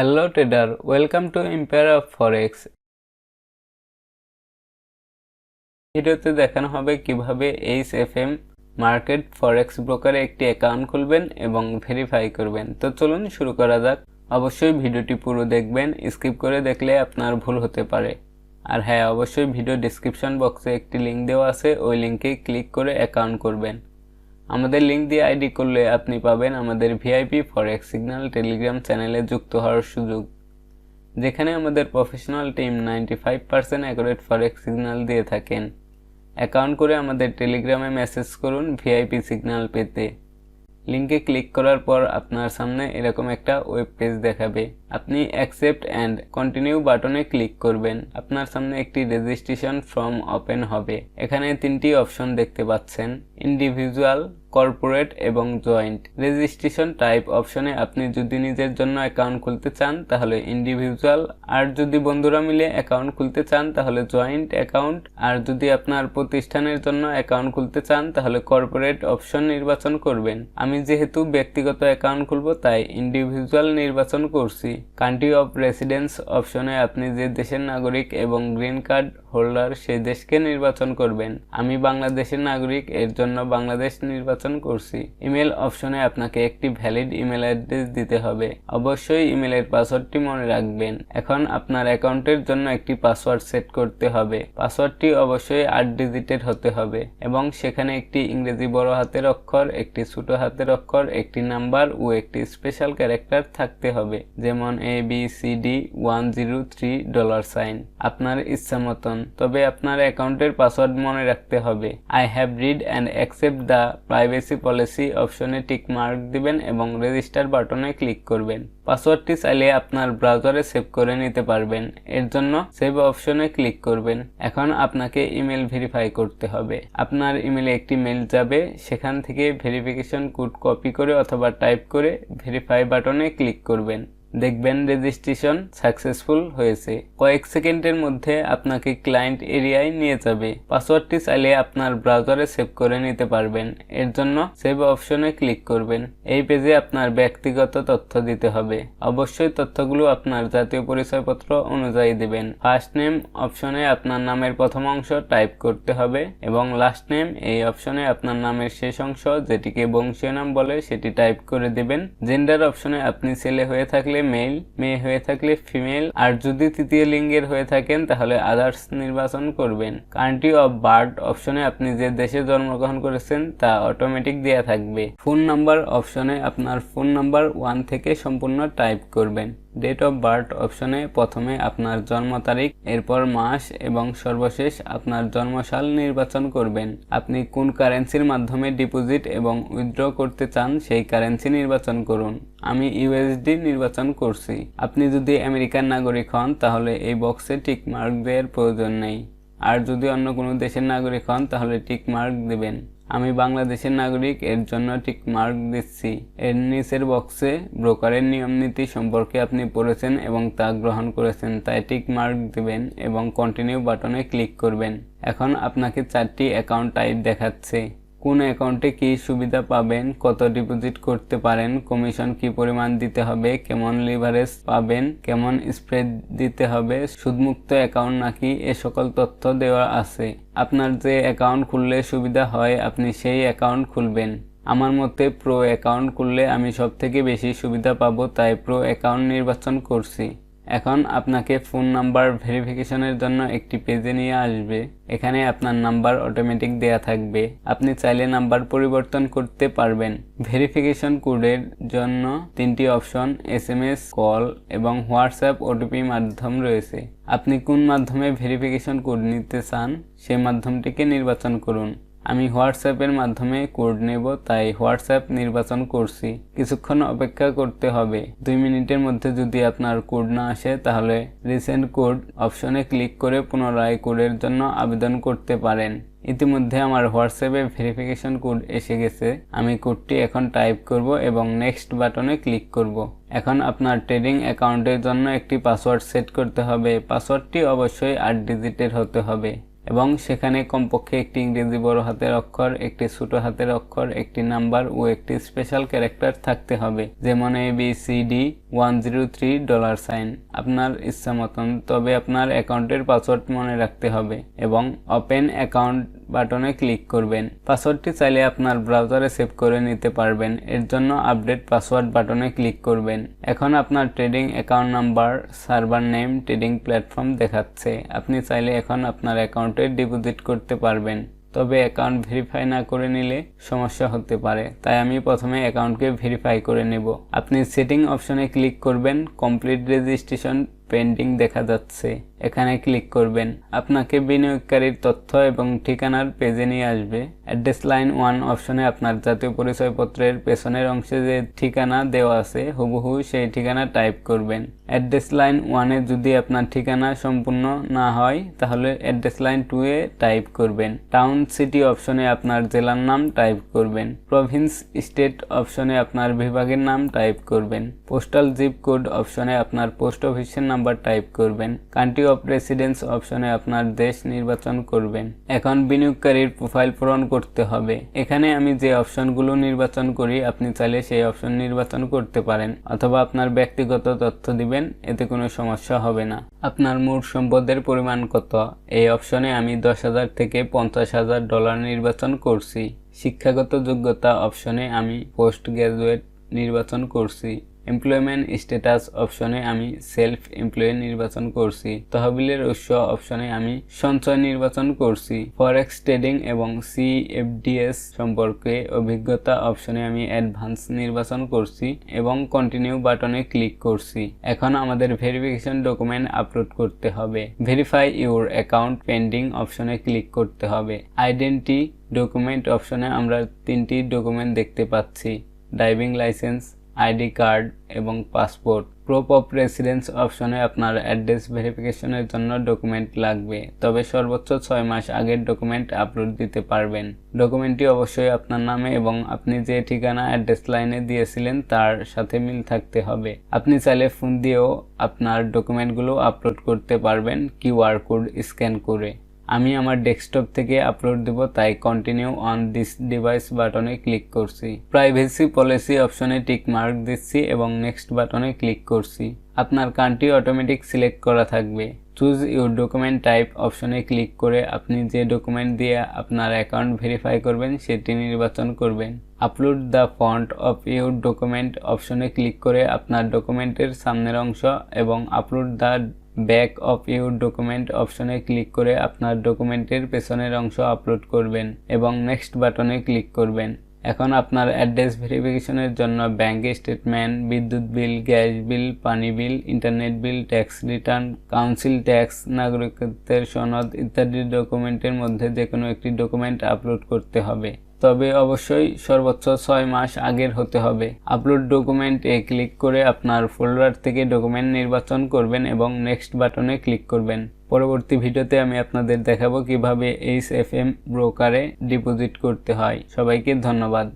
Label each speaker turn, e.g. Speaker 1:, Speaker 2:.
Speaker 1: Hello trader welcome to empire of forex ভিডিওতে দেখানো হবে কীভাবে H F M market forex ব্রোকারে একটি অ্যাকাউন্ট খুলবেন এবং ভেরিফাই করবেন। তো চলুন শুরু করা যাক। অবশ্যই ভিডিওটি পুরো দেখবেন স্কিপ করে দেখলে আপনার ভুল হতে পারে। আর হ্যাঁ অবশ্যই ভিডিও ডিসক্রিপশন বক্সে একটি লিঙ্ক দেওয়া আছে, ওই লিঙ্কে ক্লিক করে অ্যাকাউন্ট করবেন। আমাদের লিঙ্ক দিয়ে আইডি করলে আপনি পাবেন আমাদের ভিআইপি ফরেক্স সিগন্যাল টেলিগ্রাম চ্যানেলে যুক্ত হওয়ার সুযোগ। যেখানে আমাদের professional team ninety five percent accurate forex signal দিয়ে থাকেন। অ্যাকাউন্ট করে আমাদের টেলিগ্রামে মেসেজ করুন ভিআইপি সিগন্যাল পেতে। লিঙ্কে ক্লিক করার পর আপনার সামনে এরকম একটা ওয়েব পেজ দেখাবে। আপনি অ্যাকসেপ্ট অ্যান্ড কন্টিনিউ বাটনে ক্লিক করবেন। আপনার সামনে একটি রেজিস্ট্রেশন ফর্ম ওপেন হবে। এখানে তিনটি অপশন দেখতে পাচ্ছেন। ইন্ডিভিজুয়াল কর্পোরেট এবং জয়েন্ট রেজিস্ট্রেশন টাইপ অপশনে আপনি যদি নিজের জন্য অ্যাকাউন্ট খুলতে চান, তাহলে ইন্ডিভিজুয়াল আর যদি বন্ধুরা মিলে অ্যাকাউন্ট খুলতে চান, তাহলে জয়েন্ট অ্যাকাউন্ট আর যদি আপনার প্রতিষ্ঠানের জন্য অ্যাকাউন্ট খুলতে চান, তাহলে কর্পোরেট অপশন নির্বাচন করবেন। আমি যেহেতু ব্যক্তিগত অ্যাকাউন্ট খুলবো, তাই ইন্ডিভিজুয়াল নির্বাচন করছি। কান্ট্রি অফ রেসিডেন্স অপশনে আপনি যে দেশের নাগরিক এবং গ্রিন কার্ড হোল্ডার সেই দেশকে নির্বাচন করবেন। আমি বাংলাদেশের নাগরিক, এর জন্য বাংলাদেশ নির্বাচন করছি। ইমেল অপশনে আপনাকে একটি ভ্যালিড ইমেল অ্যাড্রেস দিতে হবে। অবশ্যই ইমেলের পাসওয়ার্ডটি মনে রাখবেন। এখন আপনার অ্যাকাউন্টের জন্য একটি পাসওয়ার্ড সেট করতে হবে। পাসওয়ার্ডটি অবশ্যই আট ডিজিটের হতে হবে এবং সেখানে একটি ইংরেজি বড় হাতের অক্ষর, একটি ছোট হাতের অক্ষর, একটি নাম্বার ও একটি স্পেশাল ক্যারেক্টার থাকতে হবে। যেমন A B C D one zero three dollar sign আপনার ইচ্ছা মতন। তবে আপনার অ্যাকাউন্টের পাসওয়ার্ড মনে রাখতে হবে। I have read and accept the privacy policy অপশনে টিক মার্ক দিবেন এবং রেজিস্টার বাটনে ক্লিক করবেন। পাসওয়ার্ডটি চাইলে আপনার ব্রাউজারে সেভ করে নিতে পারবেন। এর জন্য সেভ অপশনে ক্লিক করবেন। এখন আপনাকে ইমেল ভেরিফাই করতে হবে। আপনার ইমেলে একটি মেল যাবে, সেখান থেকে ভেরিফিকেশন কোড কপি করে অথবা টাইপ করে ভেরিফাই বাটনে ক্লিক করবেন। দেখবেন রেজিস্ট্রেশন সাকসেসফুল হয়েছে। কয়েক সেকেন্ডের মধ্যে আপনাকে ক্লায়েন্ট এরিয়ায় নিয়ে যাবে। পাসওয়ার্ডটি চাইলে আপনার ব্রাউজারে সেভ করে নিতে পারবেন। এর জন্য সেভ অপশনে ক্লিক করবেন। এই পেজে আপনার ব্যক্তিগত তথ্য দিতে হবে। অবশ্যই তথ্যগুলো আপনার জাতীয় পরিচয়পত্র অনুযায়ী দেবেন। ফার্স্ট নেম অপশনে আপনার নামের প্রথম অংশ টাইপ করতে হবে এবং লাস্ট নেম এই অপশনে আপনার নামের শেষ অংশ যেটিকে বংশীয় নাম বলে সেটি টাইপ করে দেবেন। জেন্ডার অপশনে আপনি ছেলে হয়ে থাকলে মেল, মেয়ে হয়ে থাকলে ফিমেল, আর যদি তৃতীয় লিঙ্গের হয়ে থাকেন তাহলে আদার্স নির্বাচন করবেন। কান্ট্রি অফ বার্থ অপশনে আপনি যে দেশে জন্মগ্রহণ করেছেন তা অটোমেটিক দেয়া থাকবে। ফোন নাম্বার অপশনে আপনার ফোন নাম্বার ওয়ান থেকে সম্পূর্ণ টাইপ করবেন। ডেট অফ বার্থ অপশনে প্রথমে আপনার জন্ম তারিখ, এরপর মাস এবং সর্বশেষ আপনার জন্মসাল নির্বাচন করবেন। আপনি কোন কারেন্সির মাধ্যমে ডিপোজিট এবং উইথড্র করতে চান সেই কারেন্সি নির্বাচন করুন। আমি ইউএসডি নির্বাচন করছি। আপনি যদি আমেরিকান নাগরিক হন, তাহলে এই বক্সে টিক মার্ক দেওয়ার প্রয়োজন নেই। আর যদি অন্য কোনো দেশের নাগরিক হন, তাহলে টিক মার্ক দেবেন। আমি বাংলাদেশের নাগরিক, এর জন্য ঠিক মার্ক দিচ্ছি। এর নিচের বক্সে ব্রোকারের নিয়ম নীতি সম্পর্কে আপনি পড়েছেন এবং তা গ্রহণ করেছেন, তাই টিক মার্ক দিবেন এবং কন্টিনিউ বাটনে ক্লিক করবেন। এখন আপনাকে চারটি অ্যাকাউন্ট টাইপ দেখাচ্ছে। কোন অ্যাকাউন্টে কী সুবিধা পাবেন, কত ডিপোজিট করতে পারেন কমিশন কি পরিমাণ দিতে হবে, কেমন লিভারেজ পাবেন, কেমন স্প্রেড দিতে হবে, সুদমুক্ত অ্যাকাউন্ট নাকি এ সকল তথ্য দেওয়া আছে। আপনার যে অ্যাকাউন্ট খুললে সুবিধা হয়, আপনি সেই অ্যাকাউন্ট খুলবেন। আমার মতে প্রো অ্যাকাউন্ট খুললে আমি সব থেকে বেশি সুবিধা পাবো, তাই প্রো অ্যাকাউন্ট নির্বাচন করছি। এখন আপনাকে ফোন নাম্বার ভেরিফিকেশনের জন্য একটি পেজে নিয়ে আসবে। এখানে আপনার নাম্বার অটোমেটিক দেয়া থাকবে। আপনি চাইলে নাম্বার পরিবর্তন করতে পারবেন। ভেরিফিকেশন কোডের জন্য তিনটি option S M S call এবং হোয়াটসঅ্যাপ ওটিপি মাধ্যম রয়েছে। আপনি কোন মাধ্যমে ভেরিফিকেশন কোড নিতে চান, সে মাধ্যমটিকে নির্বাচন করুন। আমি হোয়াটসঅ্যাপের মাধ্যমে কোড নেব, তাই হোয়াটসঅ্যাপ নির্বাচন করছি। কিছুক্ষণ অপেক্ষা করতে হবে। দুই মিনিটের মধ্যে যদি আপনার কোড না আসে, তাহলে রিসেন্ট কোড অপশনে ক্লিক করে পুনরায় কোডের জন্য আবেদন করতে পারেন। ইতিমধ্যে আমার হোয়াটসঅ্যাপে ভেরিফিকেশন কোড এসে গেছে। আমি কোডটি এখন টাইপ করব এবং নেক্সট বাটনে ক্লিক করব। এখন আপনার ট্রেডিং অ্যাকাউন্টের জন্য একটি পাসওয়ার্ড সেট করতে হবে। পাসওয়ার্ডটি অবশ্যই আট ডিজিটের হতে হবে। এবং সেখানে কমপক্ষে একটি ইংরেজি বড় হাতের অক্ষর, একটি ছোট হাতের অক্ষর, একটি নাম্বার ও একটি স্পেশাল ক্যারেক্টার থাকতে হবে, যেমন A B C D one zero three dollar sign আপনার ইচ্ছা মতন, তবে আপনার অ্যাকাউন্টের পাসওয়ার্ড মনে রাখতে হবে এবং ওপেন অ্যাকাউন্ট বাটনে ক্লিক করবেন। পাসওয়ার্ডটি চাইলে আপনার ব্রাউজারে সেভ করে নিতে পারবেন। এর জন্য আপডেট পাসওয়ার্ড বাটনে ক্লিক করবেন। এখন আপনার trading account number, server name, trading platform দেখাচ্ছে। আপনি চাইলে এখন আপনার অ্যাকাউন্টে ডিপোজিট করতে পারবেন। তবে অ্যাকাউন্ট ভেরিফাই না করে নিলে সমস্যা হতে পারে। তাই আমি প্রথমে অ্যাকাউন্টকে ভেরিফাই করে নেব। আপনি সেটিং অপশনে ক্লিক করবেন, কমপ্লিট রেজিস্ট্রেশন পেন্ডিং দেখা যাচ্ছে। এখানে ক্লিক করবেন। আপনাকে বিনিয়োগকারীর তথ্য এবং ঠিকানার পেজে নিয়ে আসবে। অ্যাড্রেস লাইন ওয়ান অপশনে আপনার জাতীয় পরিচয়পত্রের পেছনের অংশে যে ঠিকানা দেওয়া আছে, হুবহু সেই ঠিকানা টাইপ করবেন। অ্যাড্রেস লাইন ওয়ানে যদি আপনার ঠিকানা সম্পূর্ণ না হয়, তাহলে অ্যাড্রেস লাইন টু এ টাইপ করবেন। টাউন সিটি অপশনে আপনার জেলার নাম টাইপ করবেন। প্রভিন্স স্টেট অপশনে আপনার বিভাগের নাম টাইপ করবেন। পোস্টাল জিপ কোড অপশনে আপনার পোস্ট অফিসের নাম্বার টাইপ করবেন। কান্ট্রি অফ রেসিডেন্স অপশনে আপনার দেশ নির্বাচন করবেন। এখন বিনিয়োগকারীর প্রোফাইল পূরণ করতে হবে। এখানে আমি যে অপশনগুলো নির্বাচন করি, আপনি চাইলে সেই অপশন নির্বাচন করতে পারেন, অথবা আপনার ব্যক্তিগত তথ্য দিবেন, এতে কোনো সমস্যা হবে না। আপনার মোট সম্পদের পরিমাণ কত? এই অপশনে আমি দশ হাজার থেকে পঞ্চাশ হাজার ডলার নির্বাচন করছি। শিক্ষাগত যোগ্যতা অপশনে আমি পোস্ট গ্রাজুয়েট নির্বাচন করছি। এমপ্লয়মেন্ট স্ট্যাটাস অপশনে আমি সেলফ এমপ্লয়ি নির্বাচন করছি। তহবিলের উৎস অপশনে আমি সঞ্চয় নির্বাচন করছি। ফরেক্স ট্রেডিং এবং সি এফ সিএফডিএস সম্পর্কে অভিজ্ঞতা অপশনে আমি অ্যাডভান্স নির্বাচন করছি এবং কন্টিনিউ বাটনে ক্লিক করছি। এখন আমাদের ভেরিফিকেশন ডকুমেন্ট আপলোড করতে হবে। ভেরিফাই ইউর অ্যাকাউন্ট পেন্ডিং অপশনে ক্লিক করতে হবে। আইডেন্টি ডকুমেন্ট অপশনে আমরা তিনটি ডকুমেন্ট দেখতে পাচ্ছি। ড্রাইভিং লাইসেন্স আইডি কার্ড এবং পাসপোর্ট। প্রুফ অফ রেসিডেন্স অপশনে আপনার অ্যাড্রেস ভেরিফিকেশনের জন্য ডকুমেন্ট লাগবে। তবে সর্বোচ্চ ছয় মাস আগের ডকুমেন্ট আপলোড দিতে পারবেন। ডকুমেন্টটি অবশ্যই আপনার নামে এবং আপনি যে ঠিকানা অ্যাড্রেস লাইনে দিয়েছিলেন তার সাথে মিল থাকতে হবে। আপনি চাইলে ফোন দিয়েও আপনার ডকুমেন্টগুলো আপলোড করতে পারবেন। কিউআর কোড স্ক্যান করে। আমি আমার ডেস্কটপ থেকে আপলোড দেব, তাই কন্টিনিউ অন দিস ডিভাইস বাটনে ক্লিক করছি। প্রাইভেসি পলিসি অপশনে টিক মার্ক দিচ্ছি এবং নেক্সট বাটনে ক্লিক করছি। আপনার কান্ট্রি অটোমেটিক সিলেক্ট করা থাকবে। চুজ ইউর ডকুমেন্ট টাইপ অপশনে ক্লিক করে আপনি যে ডকুমেন্ট দিয়ে আপনার অ্যাকাউন্ট ভেরিফাই করবেন, সেটি নির্বাচন করবেন। Upload the front of your document অপশনে ক্লিক করে আপনার ডকুমেন্টের সামনের অংশ এবং upload the back of your document অপশনে ক্লিক করে আপনার ডকুমেন্টের পেছনের অংশ আপলোড করবেন এবং নেক্সট বাটনে ক্লিক করবেন। এখন আপনার অ্যাড্রেস ভেরিফিকেশনের জন্য ব্যাঙ্ক স্টেটমেন্ট বিদ্যুৎ বিল গ্যাস বিল পানি bill internet bill tax return council tax নাগরিকত্বের সনদ ইত্যাদি ডকুমেন্টের মধ্যে যে কোনো একটি ডকুমেন্ট আপলোড করতে হবে। তবে অবশ্যই সর্বোচ্চ ছয় মাস আগের হতে হবে। আপলোড ডকুমেন্ট এ ক্লিক করে আপনার ফোল্ডার থেকে ডকুমেন্ট নির্বাচন করবেন এবং নেক্সট বাটনে ক্লিক করবেন। পরবর্তী ভিডিওতে আমি আপনাদের দেখাবো কীভাবে এইচ এফ এম ব্রোকারে ডিপোজিট করতে হয়। সবাইকে ধন্যবাদ।